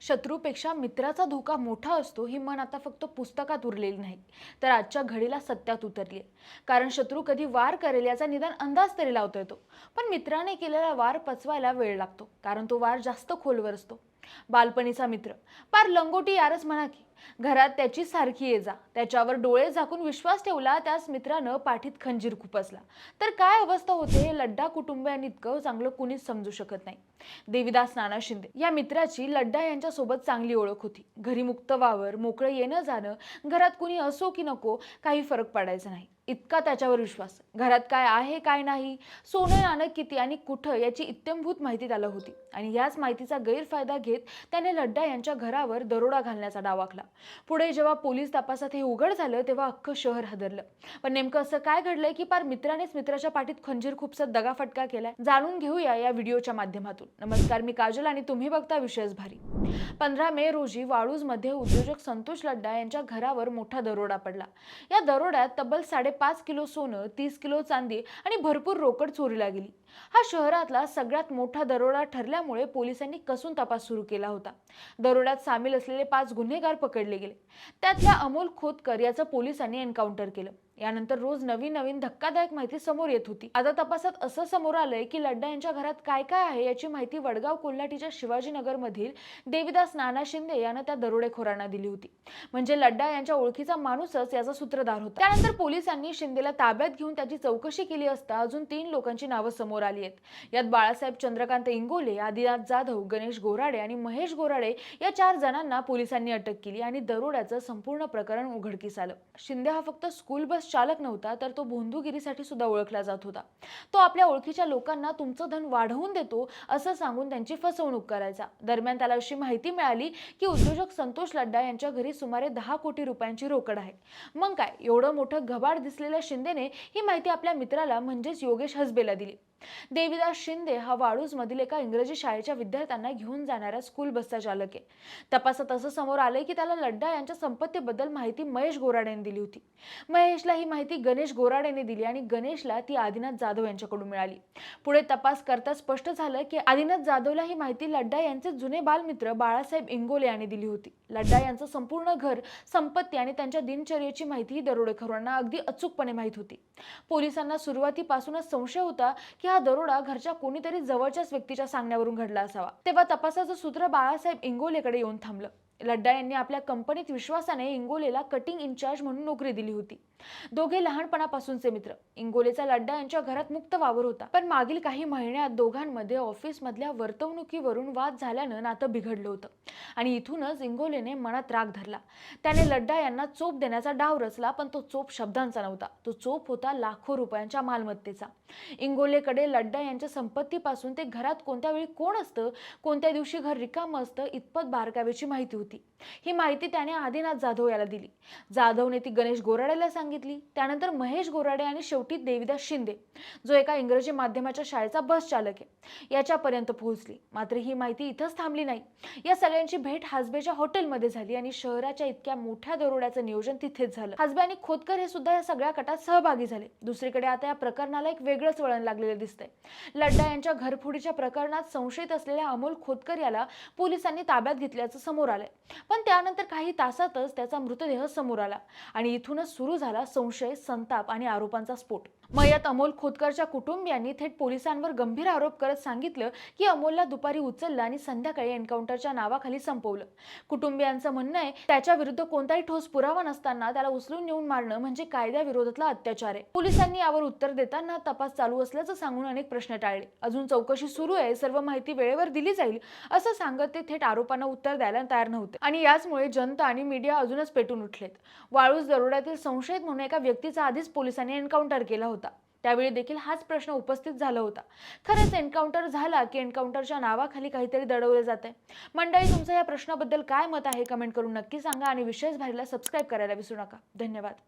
शत्रूपेक्षा मित्राचा धोका मोठा असतो ही मन आता फक्त पुस्तकात उरलेली नाही तर आजच्या घडीला सत्यात उतरली आहे. कारण शत्रू कधी वार करेल याचा निदान अंदाज तरी लावता येतो पण मित्राने केलेला वार पचवायला वेळ लागतो कारण तो वार जास्त खोलवर असतो. बालपणीचा मित्र पार लंगोटी यारच म्हणा की घरात त्याची सारखी ये जा. त्याच्यावर डोळे झाकून विश्वास ठेवला त्याच मित्रानं पाठीत खंजीर खुपसला. तर काय अवस्था होते हे लड्डा कुटुंबियांनी इतकं चांगलं कुणीच समजू शकत नाही. देविदास नाना शिंदे या मित्राची लड्डा यांच्यासोबत चांगली ओळख होती. घरी मुक्त वावर मोकळं येणं जाणं घरात कुणी असो की नको काही फरक पडायचा नाही. इतका त्याच्यावर विश्वास. घरात काय आहे काय नाही सोनं नाणं किती आणि कुठं याची इत्यंभूत माहिती त्याला होती. आणि याच माहितीचा गैरफायदा घेत त्याने लड्डा यांच्या घरावर दरोडा घालण्याचा डाव आखला. पुढे जेव्हा पोलीस तपासात हे उघड झालं तेव्हा अख्खं शहर हादरलं. पण नेमकं असं काय घडलंय की पार मित्रानेच मित्राच्या पाठीत खंजीर खूपसा दगाफटका केलाय? जाणून घेऊया या व्हिडिओच्या माध्यमातून. नमस्कार मी काजल आणि तुम्ही बघता विशेष भारी. पंधरा मे रोजी वाळूजमध्ये उद्योजक संतोष लड्डा यांच्या घरावर मोठा दरोडा पडला. या दरोड्यात तब्बल साडेपाच किलो सोनं तीस किलो चांदी आणि भरपूर रोकड चोरीला गेली. हा शहरातला सगळ्यात मोठा दरोडा ठरल्यामुळे पोलिसांनी कसून तपास सुरू केला होता. दरोड्यात सामील असलेले पाच गुन्हेगार पकडले गेले. त्यातल्या अमोल खोतकर याचं पोलिसांनी एन्काउंटर केलं. यानंतर रोज नवीन नवीन धक्कादायक माहिती समोर येत होती. आता तपासात असं समोर आलंय की लड्डा यांच्या घरात काय काय आहे याची माहिती वडगाव कोल्हाटीच्या शिवाजीनगर मधील देविदास नाना शिंदे यानं त्या दरोडेखोरांना दिली होती. म्हणजे लड्डा यांच्या ओळखीचा माणूसच याचा सूत्रधार होता. त्यानंतर पोलिसांनी शिंदेला ताब्यात घेऊन त्याची चौकशी केली असता अजून तीन लोकांची नावं समोर आली आहेत. यात बाळासाहेब चंद्रकांत इंगोले आदिनाथ जाधव गणेश गोराडे आणि महेश गोराडे या चार जणांना पोलिसांनी अटक केली आणि दरोड्याचं संपूर्ण प्रकरण उघडकीस आलं. शिंदे हा फक्त स्कूल बस चालक नव्हता तर तो भोंदूगिरीसाठी सुद्धा ओळखला जात होता. तो आपल्या ओळखीच्या लोकांना तुमचं धन वाढवून देतो असं सांगून त्यांची फसवणूक करायचा. दरम्यान त्याला अशी माहिती मिळाली की उद्योजक संतोष लड्डा यांच्या घरी सुमारे दहा कोटी रुपयांची रोकड आहे. मग काय एवढं मोठं घबाड दिसलेल्या शिंदेने ही माहिती आपल्या मित्राला म्हणजेच योगेश हसबेला दिली. देविदास शिंदे हा वाळूजमधील एका इंग्रजी शाळेच्या विद्यार्थ्यांना घेऊन जाणाऱ्या स्कूल बसचा चालक आहे. तपासात असं समोर आलंय की त्याला लड्डा यांच्या संपत्तीबद्दल माहिती महेश गोराडेने दिली होती. महेशला ही माहिती गणेश गोराडेने दिली आणि गणेशला ती आदिनाथ जाधव यांच्याकडून मिळाली. पुढे तपास करता स्पष्ट झालं की आदिनाथ जाधवला ही माहिती लड्डा यांचे जुने बालमित्र बाळासाहेब इंगोले यांनी दिली होती. लड्डा यांचं संपूर्ण घर संपत्ती आणि त्यांच्या दिनचर्येची माहिती ही दरोडेखोरांना अगदी अचूकपणे माहीत होती. पोलिसांना सुरुवातीपासूनच संशय होता की हा दरोडा घरच्या कोणीतरी जवळच्याच व्यक्तीच्या सांगण्यावरून घडला असावा. तेव्हा तपासाचं सूत्र बाळासाहेब इंगोलेकडे येऊन थांबलं. लड्डा यांनी आपल्या कंपनीत विश्वासाने इंगोलेला कटिंग इन्चार्ज म्हणून नोकरी दिली होती. दोघे लहानपणापासूनचे मित्र. इंगोलेचा लड्डा यांच्या घरात मुक्त वावर होता. पण मागील काही महिन्यात दोघांमध्ये ऑफिसमधल्या वर्तवणुकीवरून वाद झाल्यानं नातं बिघडलं होतं. आणि इथूनच इंगोलेने मनात राग धरला. त्याने लड्डा यांना चोप देण्याचा डाव रचला पण तो चोप शब्दांचा नव्हता. तो चोप होता लाखो रुपयांच्या मालमत्तेचा. इंगोलेकडे लड्डा यांच्या संपत्तीपासून ते घरात कोणत्या वेळी कोण असतं कोणत्या दिवशी घर रिकामं असतं इतपत बारकाव्याची माहिती होती. ही माहिती त्याने आदिनाथ जाधव याला दिली. जाधवने ती गणेश गोराड्याला सांगितली. त्यानंतर महेश गोराडे आणि शेवटी देविदास शिंदे जो एका इंग्रजी माध्यमाच्या शाळेचा बस चालक आहे याच्यापर्यंत पोहोचली. मात्र ही माहिती इथंच थांबली नाही. या सगळ्यांची भेट हासबेच्या हॉटेलमध्ये झाली आणि शहराच्या इतक्या मोठ्या दरोड्याचं नियोजन तिथेच झालं. हासबे आणि खोतकर हे सुद्धा या सगळ्या कटात सहभागी झाले. दुसरीकडे आता या प्रकरणाला एक वेगळंच वळण लागलेलं दिसतंय. लड्डा यांच्या घरफोडीच्या प्रकरणात संशयित असलेल्या अमोल खोतकर याला पोलिसांनी ताब्यात घेतल्याचं समोर आलंय. पण त्यानंतर काही तासातच त्याचा मृतदेह समोर आला आणि इथूनच सुरू झाला संशय संताप आणि आरोपांचा स्फोट. मयत अमोल खोतकरच्या कुटुंबियांनी थेट पोलिसांवर गंभीर आरोप करत सांगितलं की अमोलला दुपारी उचललं आणि संध्याकाळी एन्काउंटरच्या नावाखाली संपवलं. कुटुंबियांचं म्हणणं आहे त्याच्या विरुद्ध कोणताही ठोस पुरावा नसताना त्याला उचलून नेऊन मारणं म्हणजे कायद्याविरोधातला अत्याचार आहे. पोलिसांनी यावर उत्तर देताना तपास चालू असल्याचं सांगून अनेक प्रश्न टाळले. अजून चौकशी सुरू आहे सर्व माहिती वेळेवर दिली जाईल असं सांगत ते थेट आरोपांना उत्तर द्यायला तयार नव्हते. आणि याचमुळे जनता आणि मीडिया अजूनच पेटून उठलेत. वाळूज दरोड्यातील संशयित म्हणून एका व्यक्तीचा आधीच पोलिसांनी एन्काउंटर केला होता. त्यावेळी देखील हाच प्रश्न उपस्थित झाला होता. खरंच एन्काउंटर झाला की एन्काउंटरच्या नावाखाली काहीतरी दडवले जात आहे मंडळी तुमचं या प्रश्नाबद्दल काय मत आहे? कमेंट करून नक्की सांगा आणि विशेष भारीला सबस्क्राईब करायला विसरू नका. धन्यवाद.